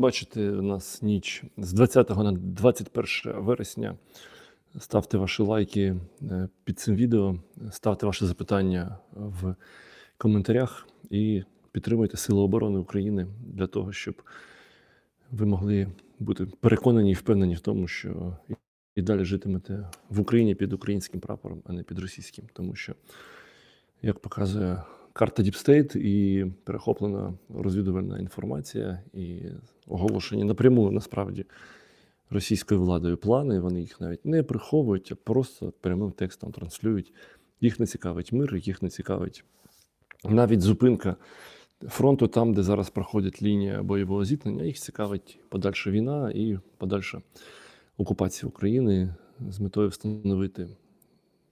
бачите, у нас ніч з 20 на 21 вересня. Ставте ваші лайки е, під цим відео, ставте ваші запитання в коментарях і підтримуйте Сили оборони України для того, щоб ви могли бути переконані і впевнені в тому, що і далі житимете в Україні під українським прапором, а не під російським. Тому що, як показує карта Діпстейт і перехоплена розвідувальна інформація, і оголошені напряму насправді російською владою плани. Вони їх навіть не приховують, а просто прямим текстом транслюють. Їх не цікавить мир, їх не цікавить навіть зупинка фронту там, де зараз проходить лінія бойового зіткнення. Їх цікавить подальша війна і подальша окупація України з метою встановити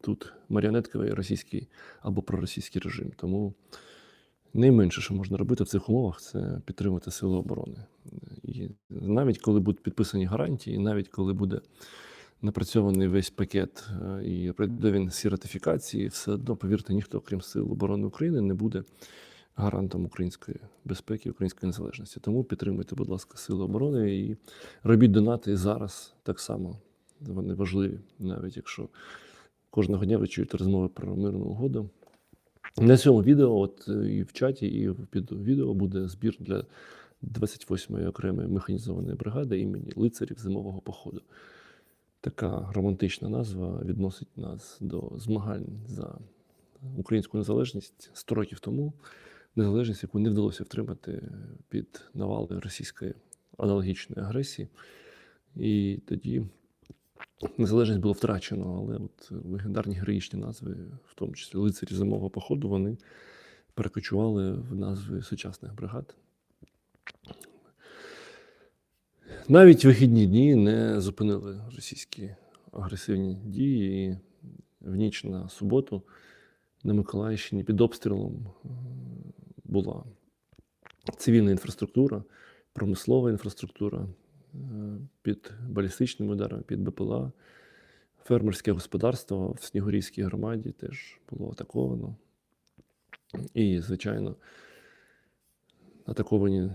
тут маріонетковий російський або проросійський режим. Тому найменше, що можна робити в цих умовах, це підтримати сили оборони. І навіть коли будуть підписані гарантії, навіть коли буде напрацьований весь пакет е, і він всі ратифікації, все одно, повірте, ніхто, крім Сил оборони України, не буде гарантом української безпеки, української незалежності. Тому підтримуйте, будь ласка, сили оборони і робіть донати зараз так само. Вони важливі, навіть якщо кожного дня ви чуєте розмови про мирну угоду. На цьому відео, от е, і в чаті, і під відео буде збір для 28-ї окремої механізованої бригади імені лицарів зимового походу. Така романтична назва відносить нас до змагань за українську незалежність 100 років тому. Незалежність, яку не вдалося втримати під навали російської аналогічної агресії. І тоді незалежність було втрачено, але от легендарні героїчні назви, в тому числі лицарі зимового походу, вони перекочували в назви сучасних бригад. Навіть вихідні дні не зупинили російські агресивні дії. І в ніч на суботу на Миколаївщині під обстрілом е, була цивільна інфраструктура, промислова інфраструктура е, під балістичними ударами, під БПЛА. Фермерське господарство в Снігурівській громаді теж було атаковано. І, звичайно, атаковані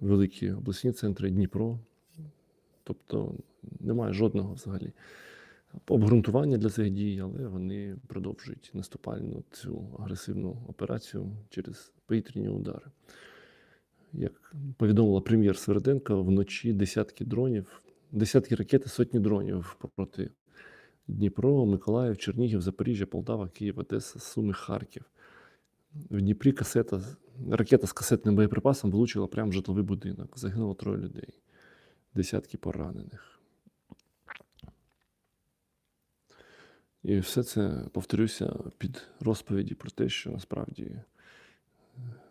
великі обласні центри Дніпро. Тобто немає жодного взагалі обґрунтування для цих дій, але вони продовжують наступальну цю агресивну операцію через повітряні удари. Як повідомила прем'єр Сверденко, вночі десятки дронів, десятки ракет і сотні дронів проти Дніпро, Миколаїв, Чернігів, Запоріжжя, Полтава, Київ, Одеса, Суми, Харків. В Дніпрі касета, ракета з касетним боєприпасом влучила прямо в житловий будинок. Загинуло троє людей, десятки поранених. І все це повторюся під розповіді про те, що насправді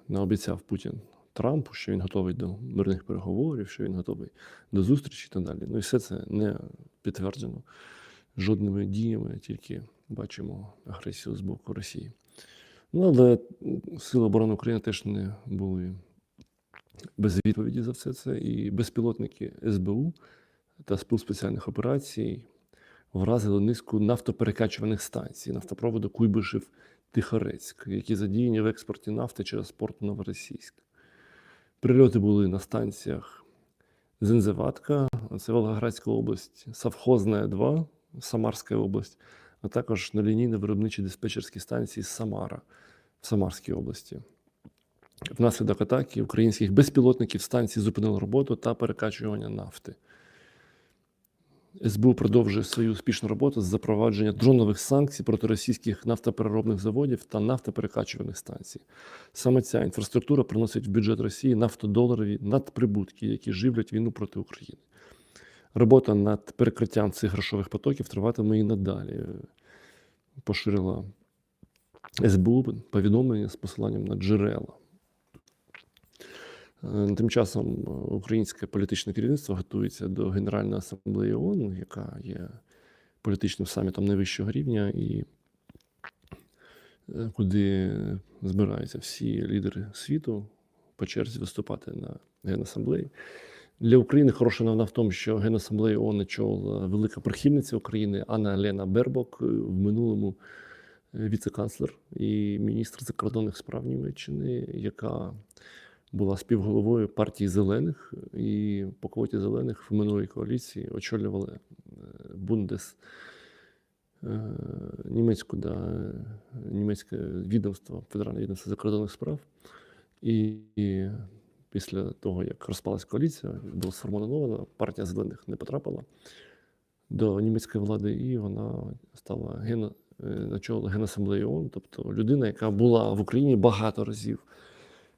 наобіцяв Путін Трампу, що він готовий до мирних переговорів, що він готовий до зустрічі і так далі. Ну і все це не підтверджено жодними діями, тільки бачимо агресію з боку Росії. Ну, але Сили оборони України теж не були без відповіді за все це. І безпілотники СБУ та Сил спеціальних операцій вразили низку нафтоперекачуваних станцій нафтопроводу Куйбишев Тихорецьк, які задіяні в експорті нафти через порт Новоросійськ. Прильоти були на станціях Зензеватка, це Волгоградська область, Совхозна 2, Самарська область, а також на лінійно виробничі диспетчерські станції Самара в Самарській області. Внаслідок атаки українських безпілотників станції зупинили роботу та перекачування нафти. СБУ продовжує свою успішну роботу з запровадження дронових санкцій проти російських нафтопереробних заводів та нафтоперекачувальних станцій. Саме ця інфраструктура приносить в бюджет Росії нафтодоларові надприбутки, які живлять війну проти України. Робота над перекриттям цих грошових потоків триватиме і надалі. Поширила СБУ повідомлення з посиланням на джерела. Е, Тим часом е, українське політичне керівництво готується до Генеральної асамблеї ООН, яка є політичним самітом найвищого рівня, і е, куди збираються всі лідери світу по черзі виступати на Генасамблеї. Для України хороша новина в тому, що Генасамблею ООН очолила велика прихильниця України Анна Лена Бербок в минулому віце-канцлер і міністр закордонних справ Німеччини, яка була співголовою партії зелених, і по квоті зелених в минулій коаліції очолювали е, Бундес е, німецьку, да, німецьке відомство, Федеральне відомство закордонних справ. І, і після того, як розпалась коаліція, була сформована, партія зелених не потрапила до німецької влади, і вона стала гено, е, очолила Генасамблеї ООН, тобто людина, яка була в Україні багато разів.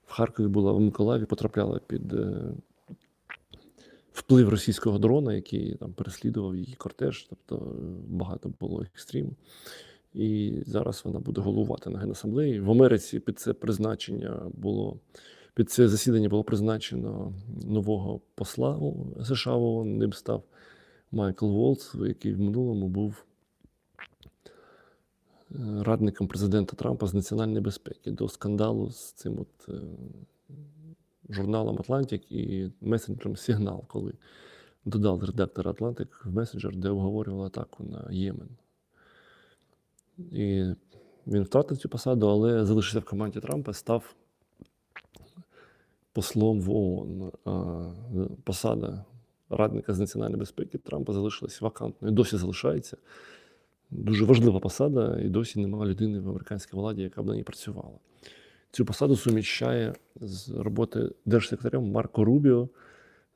В Харкові була в Миколаєві, потрапляла під е, вплив російського дрона, який там переслідував її кортеж, тобто е, багато було екстріму. І зараз вона буде головувати на Генасамблеї. В Америці під це призначення було під це засідання було призначено нового посла США. Ним став Майкл Волц, який в минулому був радником президента Трампа з національної безпеки до скандалу з цим от е, журналом Атлантик і месенджером Сигнал, коли додав редактор Атлантик в месенджер, де обговорювали атаку на Ємен. І він втратив цю посаду, але залишився в команді Трампа, став послом в ООН. А посада радника з національної безпеки Трампа залишилась вакантною. Досі залишається. Дуже важлива посада, і досі немає людини в американській владі, яка б на ній працювала. Цю посаду суміщає з роботи держсекретарем Марко Рубіо,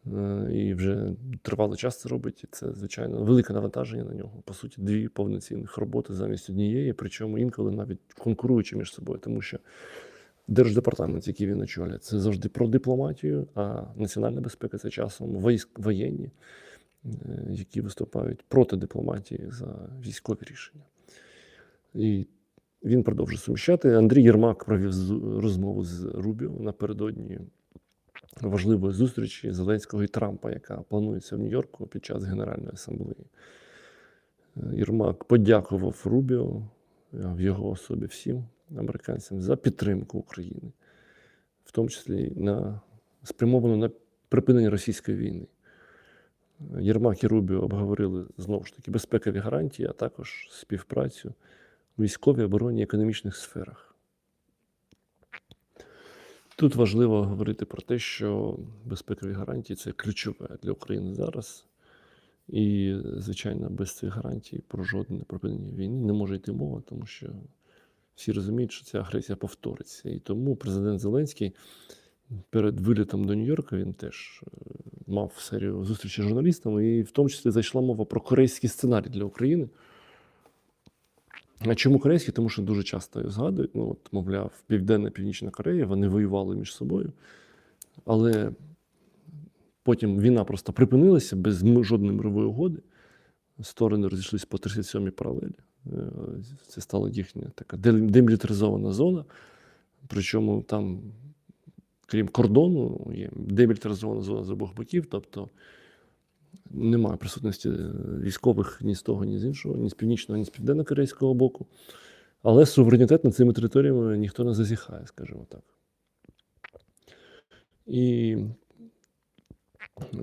е, і вже тривалий час це робить. І це, звичайно, велике навантаження на нього. По суті, дві повноцінних роботи замість однієї, причому інколи навіть конкуруючи між собою, тому що держдепартамент, який він очолює, це завжди про дипломатію, а національна безпека це часом воєнні, які виступають проти дипломатії за військові рішення. І він продовжує суміщати. Андрій Єрмак провів розмову з Рубіо напередодні важливої зустрічі Зеленського і Трампа, яка планується в Нью-Йорку під час Генеральної асамблеї. Е, Єрмак подякував Рубіо е, в його особі всім американцям за підтримку України, в тому числі на спрямовану на припинення російської війни. Єрмак і Рубіо обговорили знову ж таки безпекові гарантії, а також співпрацю у військовій, оборонній і економічних сферах. Тут важливо говорити про те, що безпекові гарантії це ключове для України зараз. І, звичайно, без цих гарантій про жодне припинення війни не може йти мова, тому що всі розуміють, що ця агресія повториться. І тому президент Зеленський перед вилітом до Нью-Йорка він теж е, мав серію зустрічей з журналістами, і в тому числі зайшла мова про корейський сценарій для України. А чому корейський? Тому що дуже часто згадують. Ну, от, мовляв, Південна Північна Корея, вони воювали між собою. Але потім війна просто припинилася без жодної мирової угоди. Сторони розійшлися по 37-й паралелі. Е, Це стала їхня така демілітаризована зона. Причому там, крім кордону, є демілітаризована зона з обох боків. Тобто немає присутності е, військових ні з того, ні з іншого, ні з північного, ні з південно-корейського боку. Але суверенітет над цими територіями ніхто не зазіхає, скажімо так. І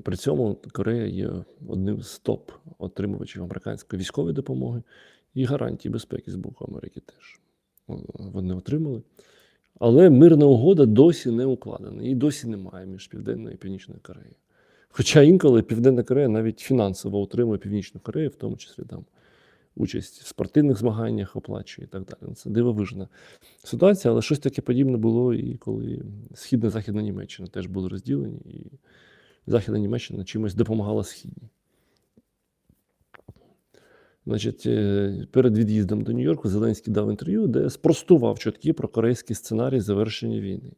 при цьому Корея є одним з топ отримувачів американської військової допомоги і гарантій безпеки з боку Америки теж. Вони отримали. Але мирна угода досі не укладена. Її досі немає між Південною і Північною Кореєю. Хоча інколи Південна Корея навіть фінансово отримує Північну Корею, в тому числі там участь в спортивних змаганнях оплачує і так далі. Ну, Це дивовижна ситуація, але щось таке подібне було і коли Східна Західна Німеччина теж були розділені, і Західна Німеччина чимось допомагала Східній. Значить, е, перед від'їздом до Нью-Йорку Зеленський дав інтерв'ю, де спростував чутки про корейський сценарій завершення війни.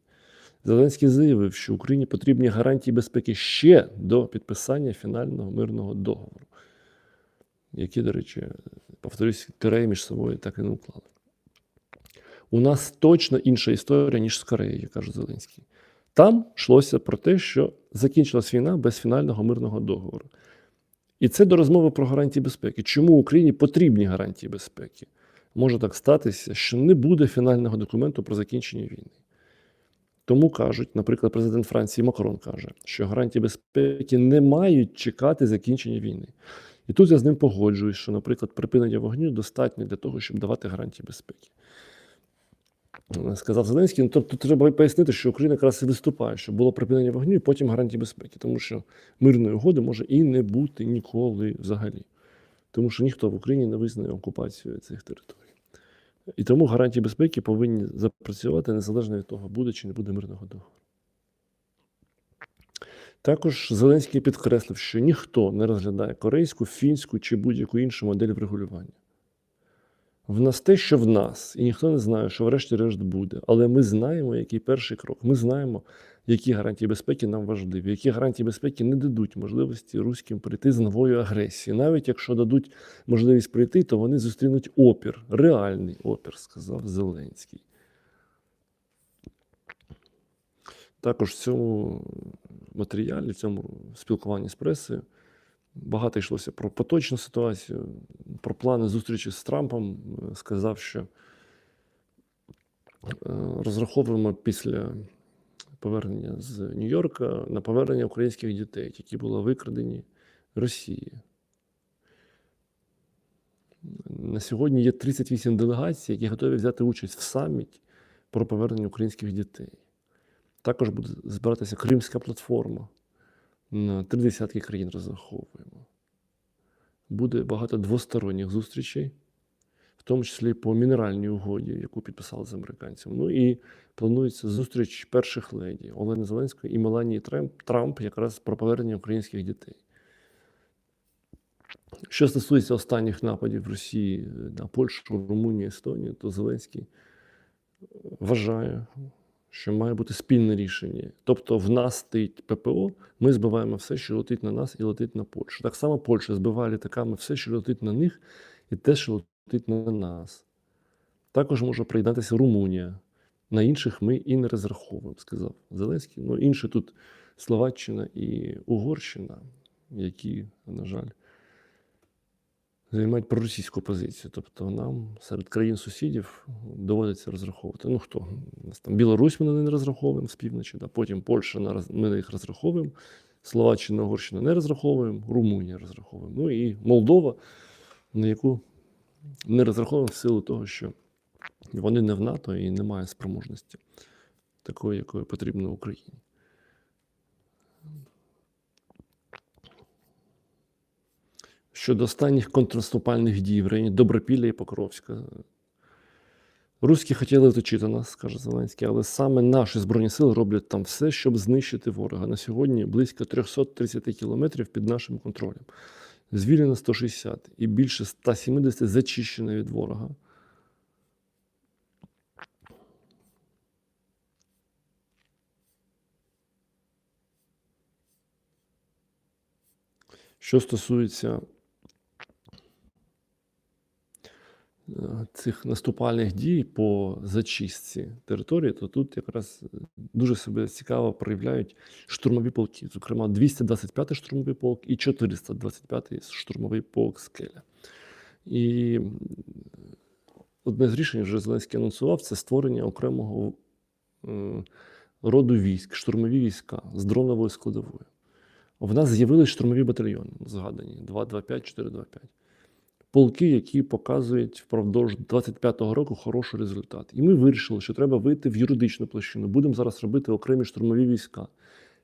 Зеленський заявив, що Україні потрібні гарантії безпеки ще до підписання фінального мирного договору, які, до речі, повторюсь, Корея між собою так і не уклали. У нас точно інша історія, ніж з Кореєю, каже Зеленський. Там йшлося про те, що закінчилась війна без фінального мирного договору. І це до розмови про гарантії безпеки. Чому Україні потрібні гарантії безпеки? Може так статися, що не буде фінального документу про закінчення війни. Тому кажуть, наприклад, президент Франції Макрон каже, що гарантії безпеки не мають чекати закінчення війни. І тут я з ним погоджуюсь, що, наприклад, припинення вогню достатньо для того, щоб давати гарантії безпеки. Сказав Зеленський. Ну, тобто треба пояснити, що Україна якраз і виступає, що було припинення вогню і потім гарантії безпеки, тому що мирної угоди може і не бути ніколи взагалі. Тому що ніхто в Україні не визнає окупацію цих територій. І тому гарантії безпеки повинні запрацювати незалежно від того, буде чи не буде мирного договору. Також Зеленський підкреслив, що ніхто не розглядає корейську, фінську чи будь-яку іншу модель врегулювання. В нас те, що в нас, і ніхто не знає, що врешті-решт буде. Але ми знаємо, який перший крок. Ми знаємо, які гарантії безпеки нам важливі, які гарантії безпеки не дадуть можливості руським прийти з новою агресією. Навіть якщо дадуть можливість прийти, то вони зустрінуть опір, реальний опір, сказав Зеленський. Також в цьому матеріалі, в цьому спілкуванні з пресою багато йшлося про поточну ситуацію, про плани зустрічі з Трампом. Сказав, що е, розраховуємо після повернення з Нью-Йорка на повернення українських дітей, які були викрадені Росією. На сьогодні є 38 делегацій, які готові взяти участь в саміті про повернення українських дітей. Також буде збиратися Кримська платформа. На три десятки країн розраховуємо. Буде багато двосторонніх зустрічей, в тому числі по мінеральній угоді, яку підписали з американцями. Ну і планується зустріч перших леді Олени Зеленської і Меланії Трамп, Трамп якраз про повернення українських дітей. Що стосується останніх нападів Росії на Польщу, Румунію, Естонію, то Зеленський вважає, що має бути спільне рішення. Тобто в нас стоїть ППО, ми збиваємо все, що летить на нас і летить на Польщу. Так само Польща збиває літаками все, що летить на них, і те, що летить на нас. Також може приєднатися Румунія. На інших ми і не розраховуємо, сказав Зеленський. Ну, інше тут Словаччина і Угорщина, які, на жаль, займають проросійську позицію. Тобто нам серед країн-сусідів доводиться розраховувати. Ну хто? Нас там Білорусь ми на не розраховуємо з півночі, да? потім Польща ми на їх розраховуємо, Словаччина, Угорщина не розраховуємо, Румунія розраховуємо. Ну і Молдова, на яку не розраховуємо в силу того, що вони не в НАТО і немає спроможності такої, якої потрібно Україні. Щодо останніх контрнаступальних дій в районі Добропілля і Покровська. Руські хотіли оточити нас, каже Зеленський, але саме наші Збройні сили роблять там все, щоб знищити ворога. На сьогодні близько 330 кілометрів під нашим контролем. Звільнено 160 і більше 170 зачищено від ворога. Що стосується цих наступальних дій по зачистці території, то тут якраз е, дуже себе цікаво проявляють штурмові полки, зокрема 225-й штурмовий полк і 425-й штурмовий полк Скеля. І одне з рішень вже Зеленський анонсував це створення окремого е, роду військ, штурмові війська з дроновою складовою. В нас з'явились штурмові батальйони, згадані 225, 425. Полки, які показують впродовж 25-го року хороший результат. І ми вирішили, що треба вийти в юридичну площину. Будемо зараз робити окремі штурмові війська.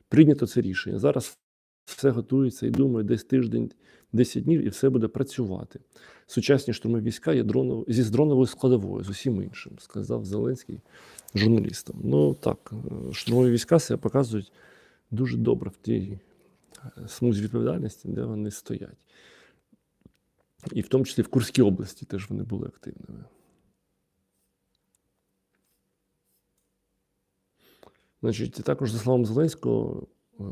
Прийнято це рішення. Зараз все готується і думаю, десь тиждень, 10 днів, і все буде працювати. Сучасні штурмові війська є дронов... зі дроновою складовою, з усім іншим, сказав Зеленський журналістам. Ну так, е, штурмові війська себе показують дуже добре в тій смузі відповідальності, де вони стоять. І в тому числі в Курській області теж вони були активними. Значить, також, за словами Зеленського, е,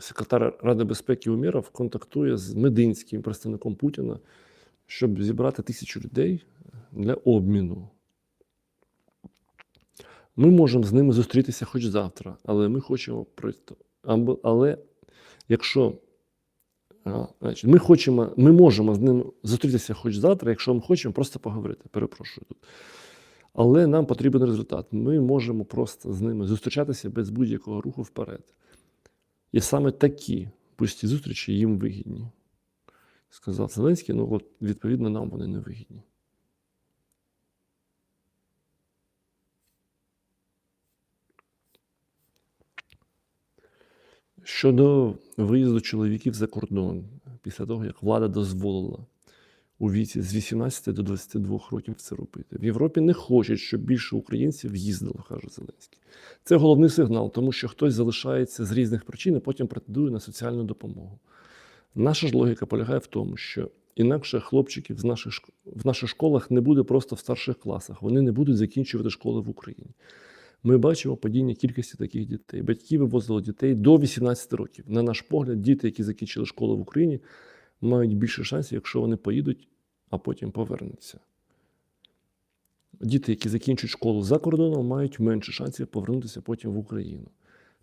секретар Ради безпеки Умєров контактує з мединським представником Путіна, щоб зібрати тисячу людей для обміну. Ми можемо з ними зустрітися хоч завтра, але ми хочемо просто. Але якщо значить, ми хочемо, ми можемо з ним зустрітися хоч завтра, якщо ми хочемо просто поговорити. Перепрошую тут. Але нам потрібен результат. Ми можемо просто з ними зустрічатися без будь-якого руху вперед. І саме такі пусті зустрічі їм вигідні. Сказав Зеленський, ну от відповідно нам вони не вигідні. Щодо виїзду чоловіків за кордон, після того, як влада дозволила у віці з 18 до 22 років це робити. В Європі не хочуть, щоб більше українців їздило, каже Зеленський. Це головний сигнал, тому що хтось залишається з різних причин, і потім претендує на соціальну допомогу. Наша ж логіка полягає в тому, що інакше хлопчиків з наших, в наших школах не буде просто в старших класах. Вони не будуть закінчувати школи в Україні. Ми бачимо падіння кількості таких дітей. Батьки вивозили дітей до 18 років. На наш погляд, діти, які закінчили школу в Україні, мають більше шансів, якщо вони поїдуть, а потім повернуться. Діти, які закінчують школу за кордоном, мають менше шансів повернутися потім в Україну.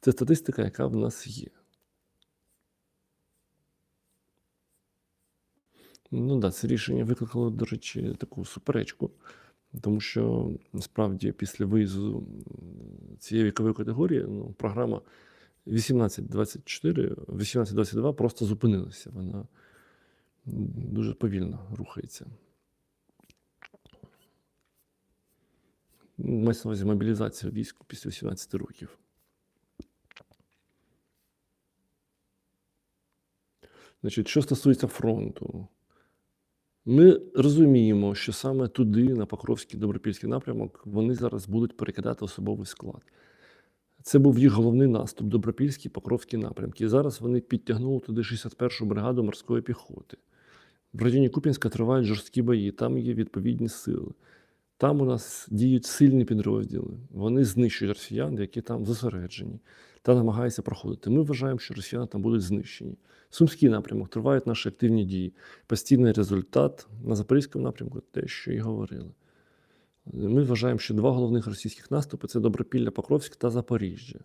Це статистика, яка в нас є. Ну да, це рішення викликало, до речі, таку суперечку, тому що насправді після виїзду цієї вікової категорії ну, програма 18-24, 18-22 просто зупинилася. Вона дуже повільно рухається. Мається на увазі мобілізація військ після 18 років. Значить, що стосується фронту, ми розуміємо, що саме туди, на Покровський добропільський напрямок, вони зараз будуть перекидати особовий склад. Це був їх головний наступ Добропільський, Покровський напрямки. І зараз вони підтягнули туди 61-шу бригаду морської піхоти. В районі Куп'янська тривають жорсткі бої, там є відповідні сили. Там у нас діють сильні підрозділи. Вони знищують росіян, які там зосереджені, та намагаються проходити. Ми вважаємо, що росіяни там будуть знищені. Сумський напрямок тривають наші активні дії. Постійний результат на Запорізькому напрямку те, що і говорили. Ми вважаємо, що два головних російських наступи це Добропілля, Покровськ та Запоріжжя.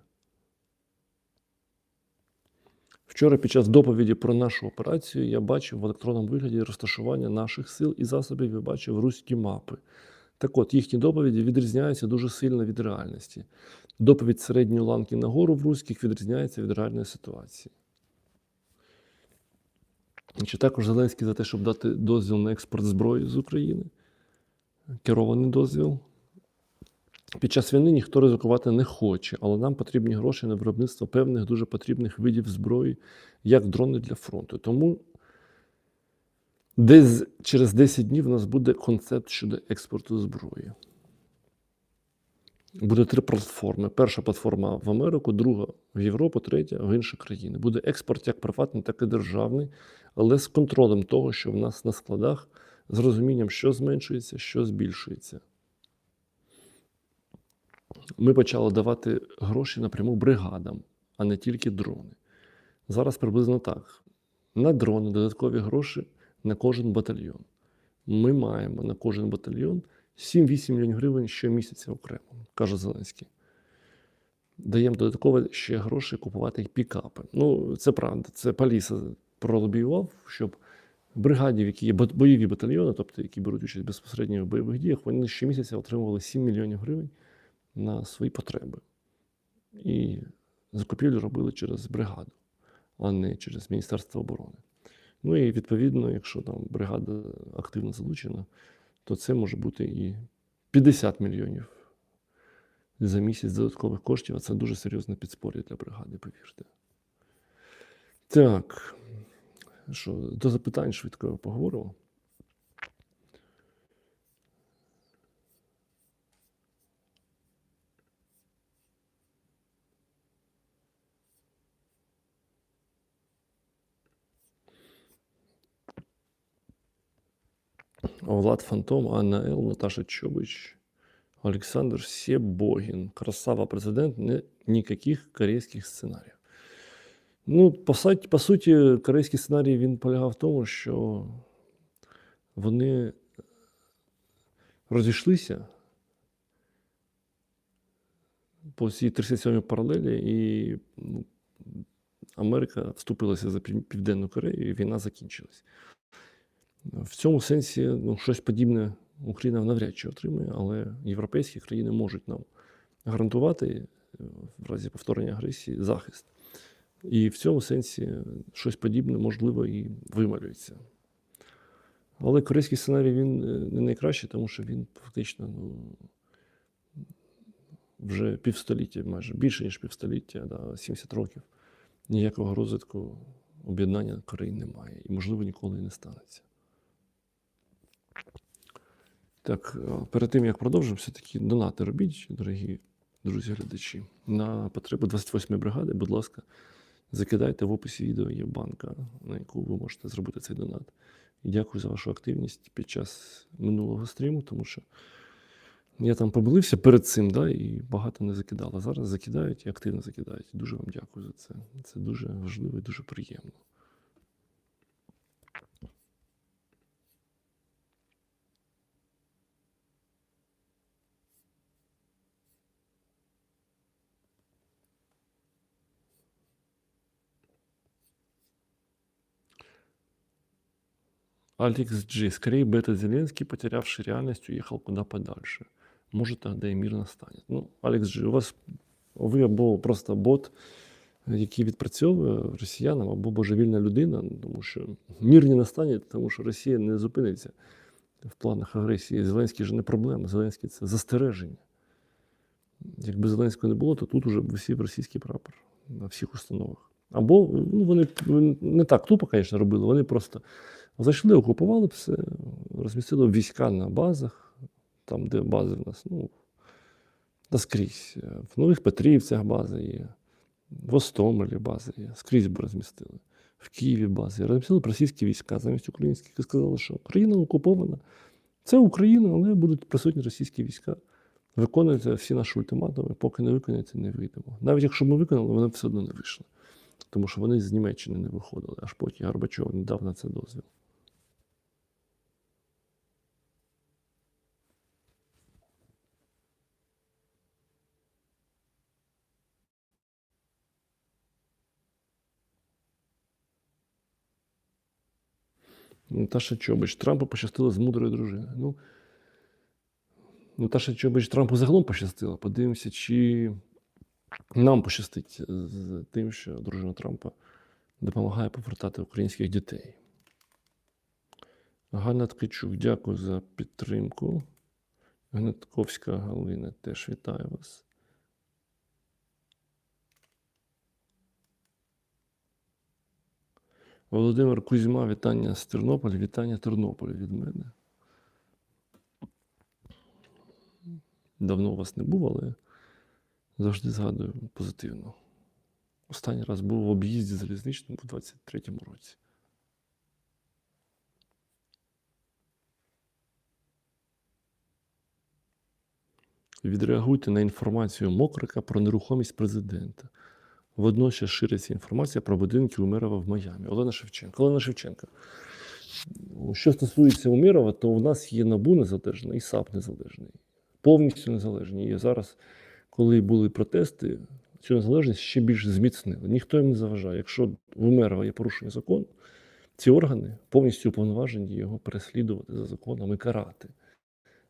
Вчора під час доповіді про нашу операцію я бачив в електронному вигляді розташування наших сил і засобів і бачив руські мапи. Так от, їхні доповіді відрізняються дуже сильно від реальності. Доповідь середньої ланки нагору в руських відрізняється від реальної ситуації. Чи також Зеленський за те, щоб дати дозвіл на експорт зброї з України? Керований дозвіл. Під час війни ніхто ризикувати не хоче, але нам потрібні гроші на виробництво певних дуже потрібних видів зброї, як дрони для фронту. Тому десь через 10 днів у нас буде концепт щодо експорту зброї. Буде три платформи. Перша платформа в Америку, друга в Європу, третя в інші країни. Буде експорт як приватний, так і державний, але з контролем того, що в нас на складах, з розумінням, що зменшується, що збільшується. Ми почали давати гроші напряму бригадам, а не тільки дрони. Зараз приблизно так. На дрони додаткові гроші на кожен батальйон. Ми маємо на кожен батальйон 7-8 мільйонів гривень щомісяця окремо, каже Зеленський. Даємо додатково ще гроші купувати пікапи. Ну, це правда. Це Паліса пролобіював, щоб бригаді, які є бойові батальйони, тобто які беруть участь безпосередньо в бойових діях, вони щомісяця отримували 7 мільйонів гривень на свої потреби. І закупівлю робили через бригаду, а не через Міністерство оборони. Ну і відповідно, якщо там бригада активно залучена, то це може бути і 50 мільйонів за місяць додаткових коштів, а це дуже серйозне підспор'я для бригади, повірте. Так, що, до запитань швидко поговоримо. Влад Фантом, Анна Ел, Наташа Чобич, Александр Себогін. Красава президент, не, ніяких корейських сценаріїв. Ну, по, по суті, корейський сценарій він полягав в тому, що вони розійшлися по цій 37-й паралелі, і ну, Америка вступилася за Південну Корею, і війна закінчилась. В цьому сенсі ну, щось подібне Україна навряд чи отримає, але європейські країни можуть нам гарантувати е, в разі повторення агресії захист. І в цьому сенсі щось подібне можливо і вималюється. Але корейський сценарій він е, не найкращий, тому що він фактично ну, вже півстоліття, майже більше ніж півстоліття, да, 70 років. ніякого розвитку об'єднання країн немає. І, можливо, ніколи і не станеться. Так, е, перед тим як продовжимо, все-таки донати робіть, дорогі друзі глядачі. На потребу 28-ї бригади, будь ласка, закидайте в описі відео є банка, на яку ви можете зробити цей донат. І дякую за вашу активність під час минулого стріму, тому що я там помилився перед цим, да, і багато не закидав. А зараз закидають і активно закидають. Дуже вам дякую за це. Це дуже важливо і дуже приємно. Алекс Джи. Скорее бы этот Зеленский, потерявший реальность, уехал куда подальше. Может, тогда и мир настанет. Ну, Алекс Джи, у вас ви або просто бот, який відпрацьовує росіянам, або божевільна людина, тому що мір не настане, тому що Росія не зупиниться в планах агресії. Зеленський ж не проблема. Зеленський це застереження. Якби Зеленського не було, то тут уже висів російський прапор на всіх установах. Або ну, вони не так тупо, звісно, робили, вони просто зайшли, окупували все, розмістили війська на базах, там, де бази в нас, ну, та скрізь. В Нових Петрівцях бази є, в Остомелі бази є, скрізь б розмістили. В Києві бази. Розмістили російські війська замість українських і сказали, що Україна окупована. Це Україна, але будуть присутні російські війська. Виконуйте всі наші ультиматуми, поки не виконаєте, не вийдемо. Навіть якщо ми виконали, вони все одно не вийшли. Тому що вони з Німеччини не виходили, аж поки Горбачов не дав на це дозвіл. Наташа Чобич. Трампу пощастило з мудрою дружиною. Ну, Наташа Чобич Трампу загалом пощастило. Подивимося, чи нам пощастить з тим, що дружина Трампа допомагає повертати українських дітей. Ганна Ткачук, дякую за підтримку. Гнатковська Галина теж вітаю вас. Володимир Кузьма, вітання з Тернополя, вітання Тернополя від мене. Давно у вас не був, але завжди згадую позитивно. Останній раз був в об'їзді залізничному у 23-му році. Відреагуйте на інформацію Мокрика про нерухомість президента. Водночас шириться інформація про будинки Умерова в Майамі. Олена Шевченко. Олена Шевченко. Що стосується Умірова, то у нас є НАБУ незалежний і САП незалежний. Повністю незалежні. І зараз, коли були протести, цю незалежність ще більше зміцнили. Ніхто їм не заважає. Якщо в Умерова є порушення закону, ці органи повністю уповноважені його переслідувати за законом і карати.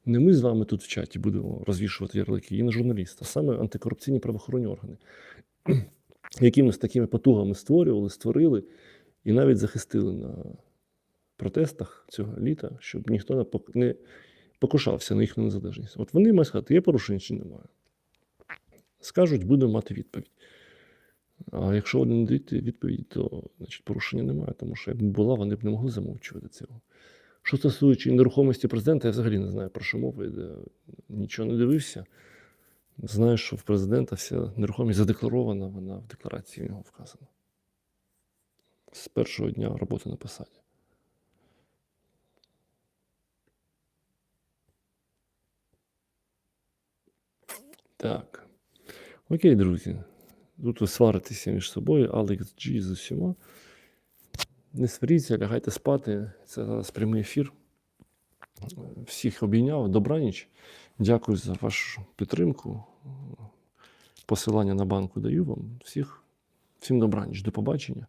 Не ми з вами тут в чаті будемо розвішувати ярлики, і не журналіст, а саме антикорупційні правоохоронні органи з такими потугами створювали, створили і навіть захистили на протестах цього літа, щоб ніхто не покушався на їхню незалежність. От вони мають сказати, є порушення чи немає. Скажуть, будемо мати відповідь. А якщо вони не дають відповідь, то значить, порушення немає, тому що якби була, вони б не могли замовчувати цього. Що стосується нерухомості президента, я взагалі не знаю, про що мова йде. Нічого не дивився. Знаю, що в президента вся нерухомість задекларована, вона в декларації в нього вказана. З першого дня роботи на посаді. Так. Окей, друзі. Тут ви сваритеся між собою, Алекс Джі з усіма. Не сваріться, лягайте спати. Це зараз прямий ефір. Всіх обійняв. Добраніч. Дякую за вашу підтримку. Посилання на банку даю вам. Всіх, Всім добраніч, до побачення.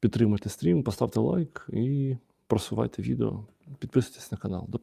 Підтримайте стрім, поставте лайк і просувайте відео. Підписуйтесь на канал. До